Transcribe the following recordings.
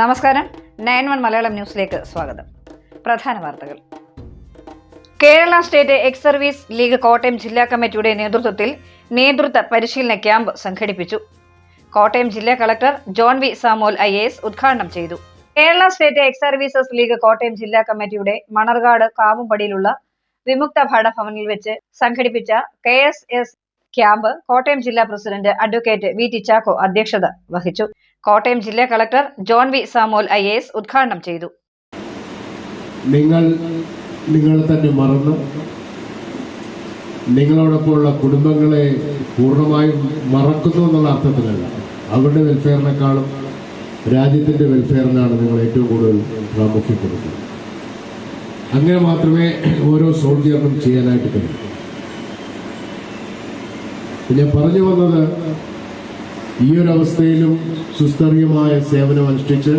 നമസ്കാരം. Nine one Malayalam ന്യൂസിലേക്ക് സ്വാഗതം. പ്രധാന വാർത്തകൾ. Kerala state ex service league Kottayam ജില്ലാ കമ്മിറ്റിയുടെ നേതൃത്വത്തിൽ നേതൃത്വ പരിശീലന ക്യാമ്പ് സംഘടിപ്പിച്ചു. കോട്ടയം ജില്ലാ collector John V Samuel I S ഉദ്ഘാടനം ചെയ്തു. Kerala state ex services league Kottayam ജില്ലാ കമ്മിറ്റിയുടെ മണർകാട് കാവുംപടിയിലുള്ള വിമുക്ത ഭവനിൽ വെച്ച് സംഘടിപ്പിച്ച K S S camp Kottayam ജില്ലാ president advocate V T Chacko അധ്യക്ഷത വഹിച്ചു. കോട്ടയം ജില്ലാ collector John V Samuel I S ഉദ്ഘാടനം ചെയ്തു. നിങ്ങൾ നിങ്ങളെ തന്നെ മറന്ന്. നിങ്ങളോടൊപ്പമുള്ള കുടുംബങ്ങളെ പൂർണമായും മറക്കുന്നു എന്നുള്ള അർത്ഥത്തിലല്ല. അവരുടെ വെൽഫെയറിനേക്കാളും രാജ്യത്തിന്റെ വെൽഫെയറിനാണ് നിങ്ങൾ ഏറ്റവും കൂടുതൽ പ്രാമുഖ്യം കൊടുക്കുന്നത് അങ്ങനെ മാത്രമേ ഓരോ സോൾജിയറിനും ചെയ്യാനായിട്ട് കഴിയൂ. ഞാൻ പറഞ്ഞു വന്നത് ഈ ഒരു അവസ്ഥയിലും സുസ്ഥിരമായ സേവനം അനുഷ്ഠിച്ച്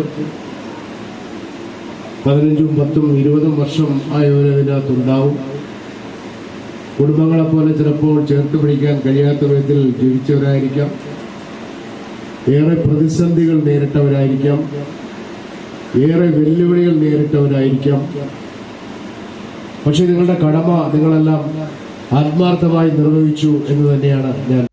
പതിനഞ്ചും പത്തും ഇരുപതും വർഷം ആയവരതിനകത്തുണ്ടാവും. കുടുംബങ്ങളെ പോലെ ചിലപ്പോൾ ചേർത്ത് പിടിക്കാൻ കഴിയാത്ത വിധത്തിൽ ജീവിച്ചവരായിരിക്കാം. ഏറെ പ്രതിസന്ധികൾ നേരിട്ടവരായിരിക്കാം. ഏറെ വെല്ലുവിളികൾ നേരിട്ടവരായിരിക്കാം. പക്ഷെ നിങ്ങളുടെ കടമ നിങ്ങളെല്ലാം ആത്മാർത്ഥമായി നിർവഹിച്ചു എന്ന് തന്നെയാണ് ഞാൻ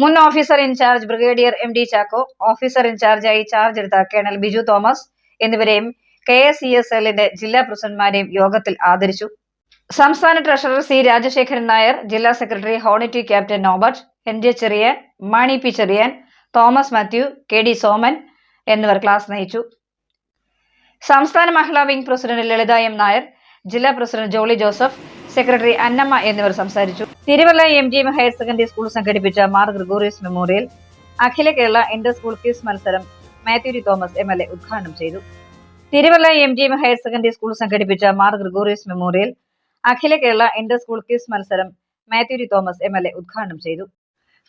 മുൻ officer in charge brigadier M D Chacko officer ഇൻചാർജായി charge എടുത്ത കേണൽ ബിജു തോമസ് എന്നിവരെയും കെ എസ് ഇ എസ് എല്ലിന്റെ ജില്ലാ പ്രസിഡന്റ്മാരെയും യോഗത്തിൽ ആദരിച്ചു. സംസ്ഥാന ട്രഷറർ സി രാജശേഖരൻ നായർ ജില്ലാ secretary honorary captain Norbert N J Cherian Mani P Cherian Thomas Mathew K D Soman എന്നിവർ class നയിച്ചു. സംസ്ഥാന മഹിളാ wing president Lalitha M Nair ജില്ലാ president Jolly Joseph secretary Annamma എന്നിവർ സംസാരിച്ചു. Thiruvalla M G M higher secondary school സംഘടിപ്പിച്ച Mar Gregorios memorial അഖില Kerala inter school quiz മത്സരം മാത്യുരി Thomas M L A ഉദ്ഘാടനം ചെയ്തു. Thiruvalla M G M higher secondary school സംഘടിപ്പിച്ച Mar Gregorios memorial അഖില Kerala inter school quiz മത്സരം മാത്യുരി Thomas M L A ഉദ്ഘാടനം ചെയ്തു.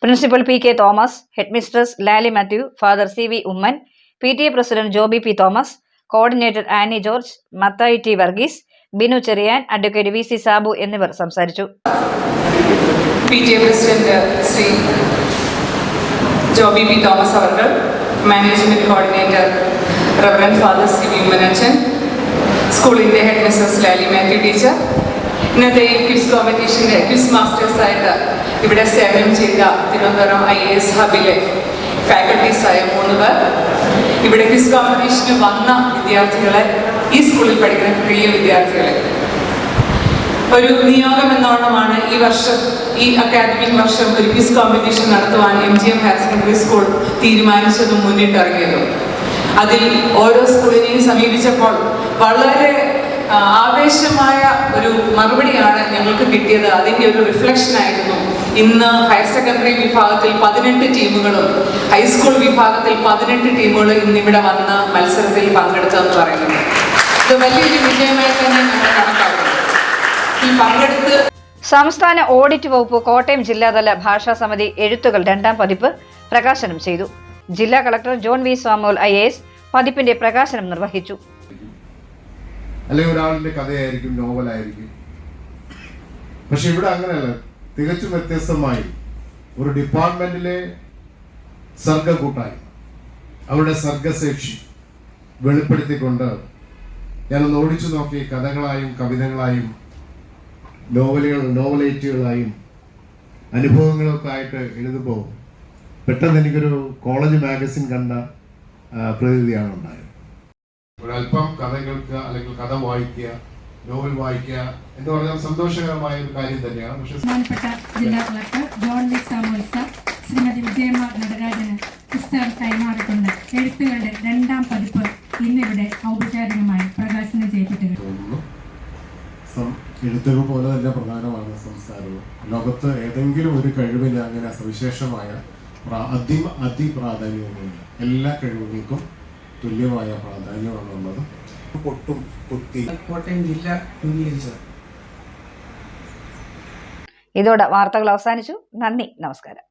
Principal P K Thomas headmistress Lali Mathew father C V Oommen P T A president Joby P Thomas coordinator Annie George Mathai T Varghese Binu Cherian advocate V C Sabu എന്നിവർ സംസാരിച്ചു. P Shri Joby coordinator father സ്കൂളിന്റെ head Mrs Lali Mathew teacher ഇന്നത്തെ ഈ quiz കോമ്പറ്റീഷന്റെ quiz മാസ്റ്റേഴ്സായിട്ട് ഇവിടെ സേവനം ചെയ്ത തിരുവനന്തപുരം ഐ എ എസ് ഹബിലെ ഫാക്കൽറ്റീസായ മൂന്ന് പേർ. ഇവിടെ ക്വിസ് കോമ്പറ്റീഷന് വന്ന വിദ്യാർത്ഥികളെ ഈ സ്കൂളിൽ പഠിക്കുന്ന പ്രിയ വിദ്യാർത്ഥികളെ. ഒരു നിയോഗം എന്നോണമാണ് ഈ വർഷം ഈ അക്കാദമിക് വർഷം ഒരു ക്വിസ് കോമ്പറ്റീഷൻ നടത്തുവാൻ M G M higher secondary school തീരുമാനിച്ചതും മുന്നിട്ടിറങ്ങിയതും. അതിൽ ഓരോ സ്കൂളിനെയും സമീപിച്ചപ്പോൾ വളരെ ആവേശമായ ഒരു മറുപടിയാണ് ഞങ്ങൾക്ക് കിട്ടിയത്. അതിന്റെ ഒരു റിഫ്ലക്ഷൻ ആയിരുന്നു. ഇന്ന് ഹയർ സെക്കൻഡറി വിഭാഗത്തിൽ പതിനെട്ട് ടീമുകളും ഹൈസ്കൂൾ വിഭാഗത്തിൽ പതിനെട്ട് ടീമുകളും ഇന്നിവിടെ വന്ന് മത്സരത്തിൽ പങ്കെടുത്തതെന്ന് പറയുന്നത്. ഇത് വലിയൊരു വിജയമായി തന്നെ ഞങ്ങൾ കണക്കാക്കുന്നു. ഈ പങ്കെടുത്ത് സംസ്ഥാന ഓഡിറ്റ് വകുപ്പ് കോട്ടയം ജില്ലാതല ഭാഷാ സമിതി എഴുത്തുകൾ രണ്ടാം പതിപ്പ് പ്രകാശനം ചെയ്തു. ജില്ലാ collector John V Samuel I S പതിപ്പിന്റെ പ്രകാശനം നിർവഹിച്ചു. അല്ലെങ്കിൽ ഒരാളിന്റെ കഥയായിരിക്കും നോവലായിരിക്കും. പക്ഷെ ഇവിടെ അങ്ങനെയല്ല. തികച്ചും വ്യത്യസ്തമായി ഒരു ഡിപ്പാർട്ട്മെന്റിലെ സർഗകൂട്ടായി അവരുടെ സർഗശേഷി വെളിപ്പെടുത്തിക്കൊണ്ട് ഞാനൊന്ന് ഓടിച്ചു നോക്കി കഥകളായും കവിതകളായും നോവലുകൾ നോവലേറ്റുകളായും അനുഭവങ്ങളൊക്കെ ആയിട്ട് എഴുതുമ്പോൾ പെട്ടെന്ന് എനിക്കൊരു കോളേജ് മാഗസിൻ കണ്ട പ്രതിനിധിയാണ് ഉണ്ടായത്. ഒരല്പം കഥ കേൾക്കുക അല്ലെങ്കിൽ കഥ വായിക്കുക നോവൽ വായിക്കുക എന്ന് പറഞ്ഞാൽ സന്തോഷകരമായ ഒരു കാര്യം തന്നെയാണ്. പക്ഷേ ജില്ലാ collector John V Samuel sir Shrimati Vijayamma Natarajan പുസ്തകം കൈമാറിക്കൊണ്ട് എഴുത്തുകളുടെ രണ്ടാം പതിപ്പ് ഇന്നിവിടെ ഔപചാരികമായി പ്രകാശനം ചെയ്യപ്പെട്ടത് തോന്നുന്നു സം- എഴുത്തുകൾ പോലെ തന്നെ പ്രധാനമാണ് സംസ്കാരവും ലോകത്ത് ഏതെങ്കിലും ഒരു കഴിവിന് അങ്ങനെ സവിശേഷമായ അതി അതിപ്രാധാന്യമൊന്നുമില്ല എല്ലാ കഴിവുകൾക്കും തുല്യമായ പ്രാധാന്യമാണുള്ളത്. പൊട്ടും കുത്തി. കോട്ടയം ജില്ല രൂപീകരിച്ചത് ഇതോടെ വാർത്തകൾ അവസാനിച്ചു. നന്ദി. നമസ്കാരം.